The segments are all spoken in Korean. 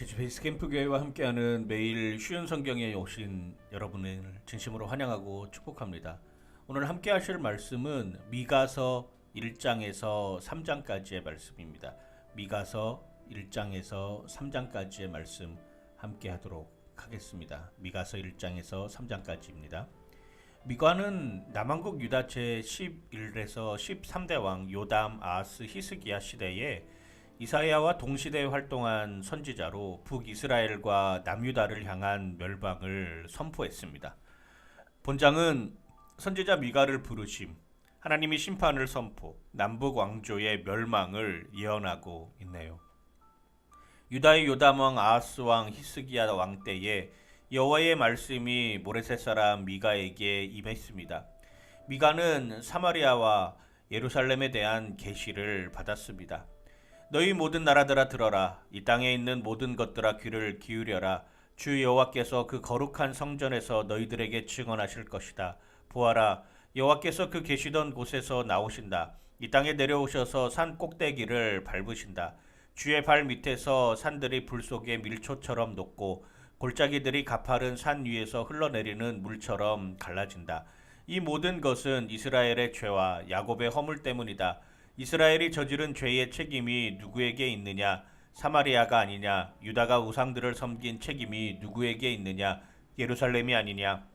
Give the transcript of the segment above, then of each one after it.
제주 베이스 캠프 교회와 함께하는 매일 쉬운 성경에 오신 여러분을 진심으로 환영하고 축복합니다. 오늘 함께 하실 말씀은 미가서 1장에서 3장까지의 말씀입니다. 미가서 1장에서 3장까지의 말씀 함께 하도록 하겠습니다. 미가서 1장에서 3장까지입니다. 미가는 남왕국 유다 제 11에서 13대 왕 요담 아하스 히스기야 시대에 이사야와 동시대에 활동한 선지자로 북이스라엘과 남유다를 향한 멸망을 선포했습니다. 본장은 선지자 미가를 부르심, 하나님이 심판을 선포, 남북 왕조의 멸망을 예언하고 있네요. 유다의 요담 왕 아하스 왕 히스기야 왕 때에 여호와의 말씀이 모레셋 사람 미가에게 임했습니다. 미가는 사마리아와 예루살렘에 대한 계시를 받았습니다. 너희 모든 나라들아 들어라. 이 땅에 있는 모든 것들아 귀를 기울여라. 주 여호와께서 그 거룩한 성전에서 너희들에게 증언하실 것이다. 보아라. 여호와께서 그 계시던 곳에서 나오신다. 이 땅에 내려오셔서 산 꼭대기를 밟으신다. 주의 발 밑에서 산들이 불 속에 밀초처럼 녹고 골짜기들이 가파른 산 위에서 흘러내리는 물처럼 갈라진다. 이 모든 것은 이스라엘의 죄와 야곱의 허물 때문이다 이스라엘이 저지른 죄의 책임이 누구에게 있느냐? 사마리아가 아니냐? 유다가 우상들을 섬긴 책임이 누구에게 있느냐? 예루살렘이 아니냐?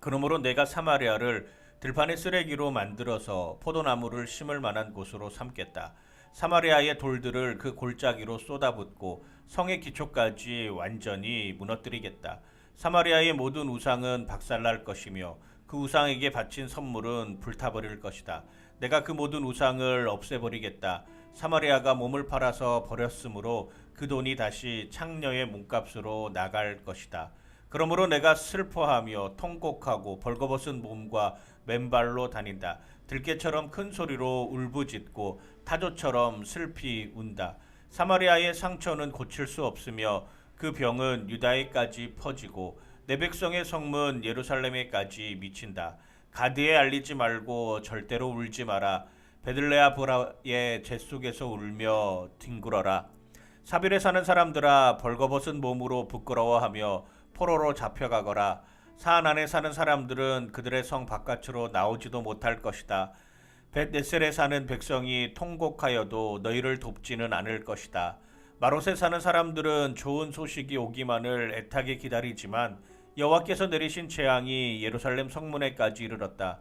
그러므로 내가 사마리아를 들판의 쓰레기로 만들어서 포도나무를 심을 만한 곳으로 삼겠다. 사마리아의 돌들을 그 골짜기로 쏟아붓고 성의 기초까지 완전히 무너뜨리겠다. 사마리아의 모든 우상은 박살날 것이며 그 우상에게 바친 선물은 불타버릴 것이다. 내가 그 모든 우상을 없애버리겠다. 사마리아가 몸을 팔아서 버렸으므로 그 돈이 다시 창녀의 몸값으로 나갈 것이다. 그러므로 내가 슬퍼하며 통곡하고 벌거벗은 몸과 맨발로 다닌다. 들깨처럼 큰 소리로 울부짖고 타조처럼 슬피 운다. 사마리아의 상처는 고칠 수 없으며 그 병은 유다에까지 퍼지고 내 백성의 성문 예루살렘에까지 미친다. 가드에 알리지 말고 절대로 울지 마라. 베들레아 보라의 잿속에서 울며 뒹굴어라. 사빌에 사는 사람들아 벌거벗은 몸으로 부끄러워하며 포로로 잡혀가거라. 사안 안에 사는 사람들은 그들의 성 바깥으로 나오지도 못할 것이다. 벳네셀에 사는 백성이 통곡하여도 너희를 돕지는 않을 것이다. 마롯에 사는 사람들은 좋은 소식이 오기만을 애타게 기다리지만 여호와께서 내리신 재앙이 예루살렘 성문에까지 이르렀다.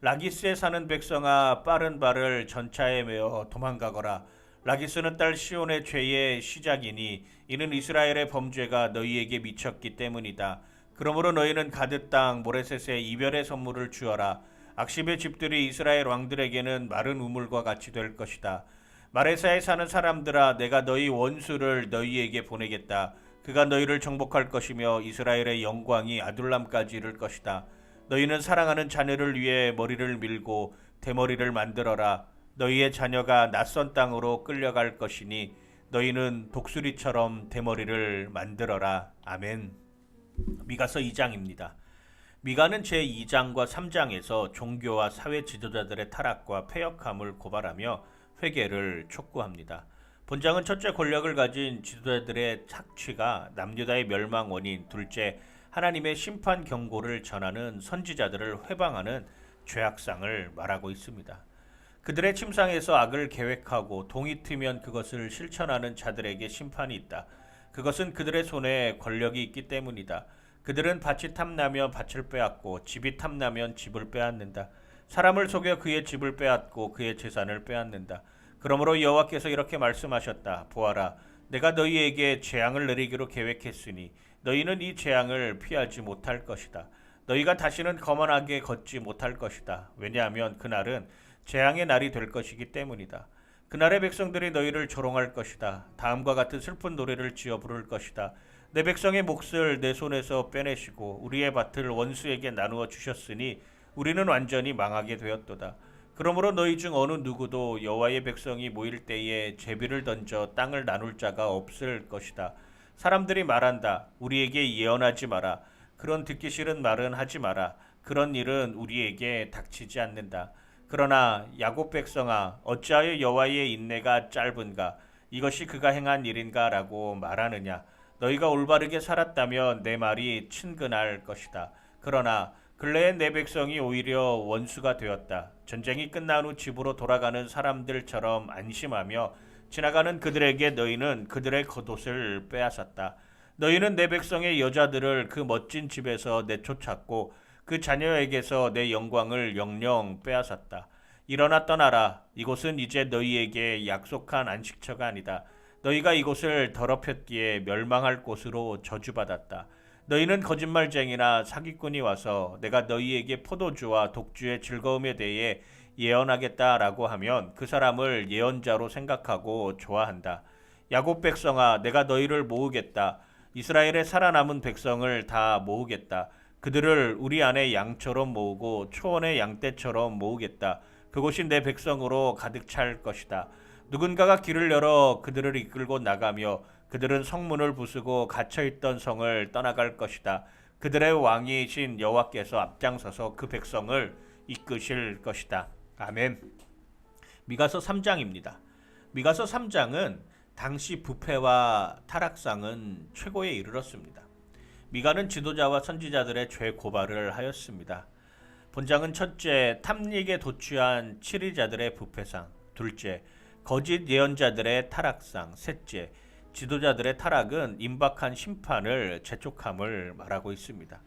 라기스에 사는 백성아 빠른 발을 전차에 메어 도망가거라. 라기스는 딸 시온의 죄의 시작이니 이는 이스라엘의 범죄가 너희에게 미쳤기 때문이다. 그러므로 너희는 가드 땅 모레셋에 이별의 선물을 주어라. 악십의 집들이 이스라엘 왕들에게는 마른 우물과 같이 될 것이다. 마레사에 사는 사람들아 내가 너희 원수를 너희에게 보내겠다. 그가 너희를 정복할 것이며 이스라엘의 영광이 아둘람까지 이를 것이다. 너희는 사랑하는 자녀를 위해 머리를 밀고 대머리를 만들어라. 너희의 자녀가 낯선 땅으로 끌려갈 것이니 너희는 독수리처럼 대머리를 만들어라. 아멘. 미가서 2장입니다. 미가는 제2장과 3장에서 종교와 사회 지도자들의 타락과 폐역함을 고발하며 회개를 촉구합니다. 본장은 첫째 권력을 가진 지도자들의 착취가 남유다의 멸망 원인, 둘째 하나님의 심판 경고를 전하는 선지자들을 회방하는 죄악상을 말하고 있습니다. 그들의 침상에서 악을 계획하고 동이 트면 그것을 실천하는 자들에게 심판이 있다. 그것은 그들의 손에 권력이 있기 때문이다. 그들은 밭이 탐나면 밭을 빼앗고 집이 탐나면 집을 빼앗는다. 사람을 속여 그의 집을 빼앗고 그의 재산을 빼앗는다. 그러므로 여호와께서 이렇게 말씀하셨다. 보아라, 내가 너희에게 재앙을 내리기로 계획했으니 너희는 이 재앙을 피하지 못할 것이다. 너희가 다시는 거만하게 걷지 못할 것이다. 왜냐하면 그날은 재앙의 날이 될 것이기 때문이다. 그날의 백성들이 너희를 조롱할 것이다. 다음과 같은 슬픈 노래를 지어 부를 것이다. 내 백성의 몫을 내 손에서 빼내시고 우리의 밭을 원수에게 나누어 주셨으니 우리는 완전히 망하게 되었도다. 그러므로 너희 중 어느 누구도 여호와의 백성이 모일 때에 제비를 던져 땅을 나눌 자가 없을 것이다. 사람들이 말한다. 우리에게 예언하지 마라. 그런 듣기 싫은 말은 하지 마라. 그런 일은 우리에게 닥치지 않는다. 그러나 야곱 백성아 어찌하여 여호와의 인내가 짧은가 이것이 그가 행한 일인가라고 말하느냐 너희가 올바르게 살았다면 내 말이 친근할 것이다. 그러나 근래에 내 백성이 오히려 원수가 되었다. 전쟁이 끝난 후 집으로 돌아가는 사람들처럼 안심하며 지나가는 그들에게 너희는 그들의 겉옷을 빼앗았다. 너희는 내 백성의 여자들을 그 멋진 집에서 내쫓았고 그 자녀에게서 내 영광을 영영 빼앗았다. 일어나 떠나라. 이곳은 이제 너희에게 약속한 안식처가 아니다. 너희가 이곳을 더럽혔기에 멸망할 곳으로 저주받았다. 너희는 거짓말쟁이나 사기꾼이 와서 내가 너희에게 포도주와 독주의 즐거움에 대해 예언하겠다라고 하면 그 사람을 예언자로 생각하고 좋아한다. 야곱 백성아, 내가 너희를 모으겠다. 이스라엘의 살아남은 백성을 다 모으겠다. 그들을 우리 안에 양처럼 모으고 초원의 양떼처럼 모으겠다. 그곳이 내 백성으로 가득 찰 것이다. 누군가가 길을 열어 그들을 이끌고 나가며 그들은 성문을 부수고 갇혀 있던 성을 떠나갈 것이다. 그들의 왕이신 여호와께서 앞장서서 그 백성을 이끄실 것이다. 아멘. 미가서 3장입니다. 미가서 3장은 당시 부패와 타락상은 최고에 이르렀습니다. 미가는 지도자와 선지자들의 죄 고발을 하였습니다. 본장은 첫째, 탐닉에 도취한 치리자들의 부패상, 둘째, 거짓 예언자들의 타락상, 셋째, 지도자들의 타락은 임박한 심판을 재촉함을 말하고 있습니다.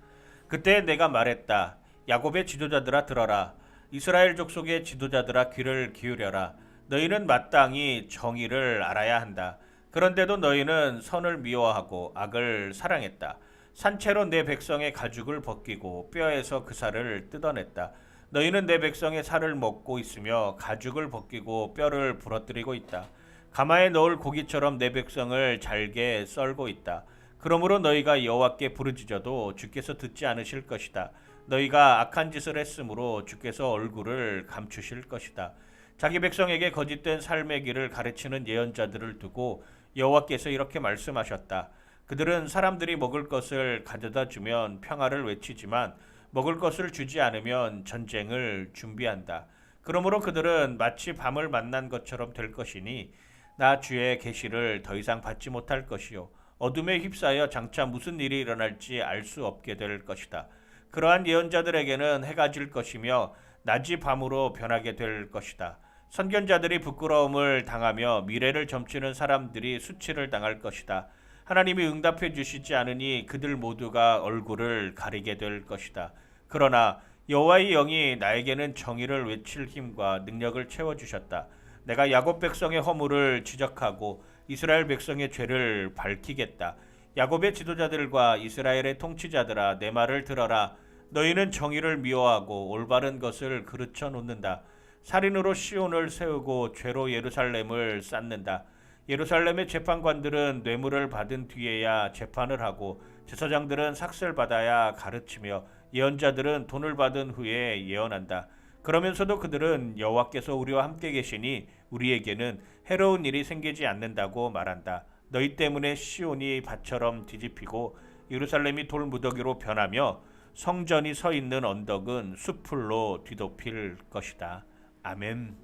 그때 내가 말했다. 야곱의 지도자들아 들어라. 이스라엘 족속의 지도자들아 귀를 기울여라. 너희는 마땅히 정의를 알아야 한다. 그런데도 너희는 선을 미워하고 악을 사랑했다. 산채로 내 백성의 가죽을 벗기고 뼈에서 그 살을 뜯어냈다. 너희는 내 백성의 살을 먹고 있으며 가죽을 벗기고 뼈를 부러뜨리고 있다. 가마에 넣을 고기처럼 내 백성을 잘게 썰고 있다. 그러므로 너희가 여호와께 부르짖어도 주께서 듣지 않으실 것이다. 너희가 악한 짓을 했으므로 주께서 얼굴을 감추실 것이다. 자기 백성에게 거짓된 삶의 길을 가르치는 예언자들을 두고 여호와께서 이렇게 말씀하셨다. 그들은 사람들이 먹을 것을 가져다 주면 평화를 외치지만 먹을 것을 주지 않으면 전쟁을 준비한다. 그러므로 그들은 마치 밤을 만난 것처럼 될 것이니 나 주의 계시를 더 이상 받지 못할 것이요 어둠에 휩싸여 장차 무슨 일이 일어날지 알 수 없게 될 것이다. 그러한 예언자들에게는 해가 질 것이며 낮이 밤으로 변하게 될 것이다. 선견자들이 부끄러움을 당하며 미래를 점치는 사람들이 수치를 당할 것이다. 하나님이 응답해 주시지 않으니 그들 모두가 얼굴을 가리게 될 것이다. 그러나 여호와의 영이 나에게는 정의를 외칠 힘과 능력을 채워 주셨다. 내가 야곱 백성의 허물을 지적하고 이스라엘 백성의 죄를 밝히겠다. 야곱의 지도자들과 이스라엘의 통치자들아 내 말을 들어라. 너희는 정의를 미워하고 올바른 것을 그르쳐 놓는다. 살인으로 시온을 세우고 죄로 예루살렘을 쌓는다. 예루살렘의 재판관들은 뇌물을 받은 뒤에야 재판을 하고 제사장들은 삭슬 받아야 가르치며 예언자들은 돈을 받은 후에 예언한다. 그러면서도 그들은 여호와께서 우리와 함께 계시니 우리에게는 해로운 일이 생기지 않는다고 말한다. 너희 때문에 시온이 밭처럼 뒤집히고 예루살렘이 돌무더기로 변하며 성전이 서 있는 언덕은 수풀로 뒤덮일 것이다. 아멘.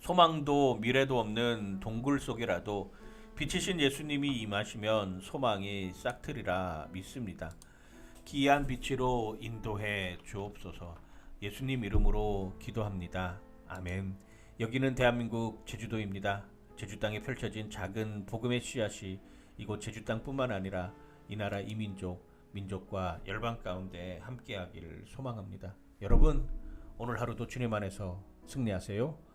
소망도 미래도 없는 동굴 속이라도 빛이신 예수님이 임하시면 소망이 싹트리라 믿습니다. 기이한 빛으로 인도해 주옵소서. 예수님 이름으로 기도합니다. 아멘. 여기는 대한민국 제주도입니다. 제주 땅에 펼쳐진 작은 복음의 씨앗이 이곳 제주 땅뿐만 아니라 이 나라 이민족, 민족과 열방 가운데 함께하기를 소망합니다. 여러분, 오늘 하루도 주님 안에서 승리하세요.